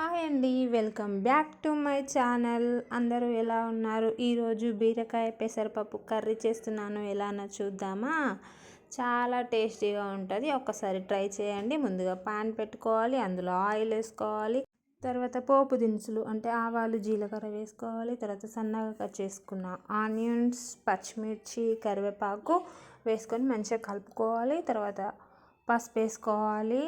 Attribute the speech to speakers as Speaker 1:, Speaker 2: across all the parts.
Speaker 1: Hi అండి welcome back to my channel. అందరూ ఎలా ఉన్నారు? ఈరోజు బీరకాయ పెసరపప్పు కర్రీ చేస్తున్నాను. ఎలానో చూద్దామా? చాలా టేస్టీగా ఉంటుంది. ఒక్కసారి ట్రై చేయండి. ముందుగా పాన్ పెట్టుకోవాలి అందులో ఆయిల్ వేసుకోవాలి తర్వాత పోపు దినుసులు అంటే ఆవాలు జీలకర్ర వేసుకోవాలి తర్వాత సన్నగా కట్ చేసుకున్న ఆనియన్స్ పచ్చిమిర్చి కరివేపాకు వేసుకొని మంచిగా కలుపుకోవాలి తర్వాత పసుపు వేసుకోవాలి.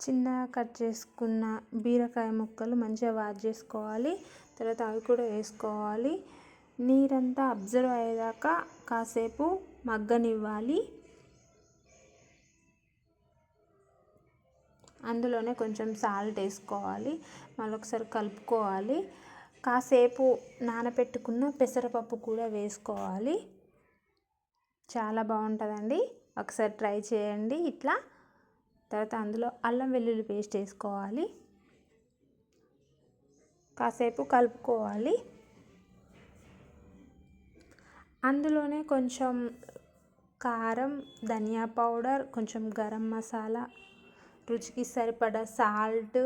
Speaker 1: చిన్నగా కట్ చేసుకున్న బీరకాయ ముక్కలు మంచిగా వాష్ చేసుకోవాలి. తర్వాత అవి కూడా వేసుకోవాలి. నీరంతా అబ్జర్వ్ అయ్యేదాకా కాసేపు మగ్గనివ్వాలి. అందులోనే కొంచెం సాల్ట్ వేసుకోవాలి. మళ్ళీ ఒకసారి కలుపుకోవాలి. కాసేపు నానబెట్టుకున్న పెసరపప్పు కూడా వేసుకోవాలి. చాలా బాగుంటుందండి. ఒకసారి ట్రై చేయండి. ఇట్లా తర్వాత అందులో అల్లం వెల్లుల్లి పేస్ట్ వేసుకోవాలి. కాసేపు కలుపుకోవాలి. అందులోనే కొంచెం కారం ధనియా పౌడర్ కొంచెం గరం మసాలా రుచికి సరిపడా సాల్ట్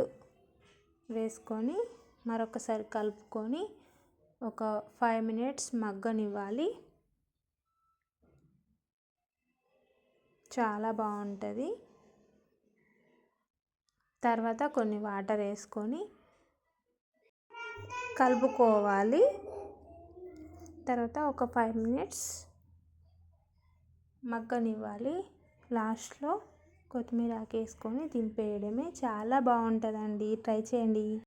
Speaker 1: వేసుకొని మరొకసారి కలుపుకొని ఒక ఫైవ్ మినిట్స్ మగ్గనివ్వాలి. చాలా బాగుంటుంది. తర్వాత కొన్ని వాటర్ వేసుకొని కలుపుకోవాలి. తర్వాత ఒక ఫైవ్ మినిట్స్ మగ్గనివ్వాలి. లాస్ట్లో కొత్తిమీర ఆకు వేసుకొని దింపేయడమే. చాలా బాగుంటుందండి. ట్రై చేయండి.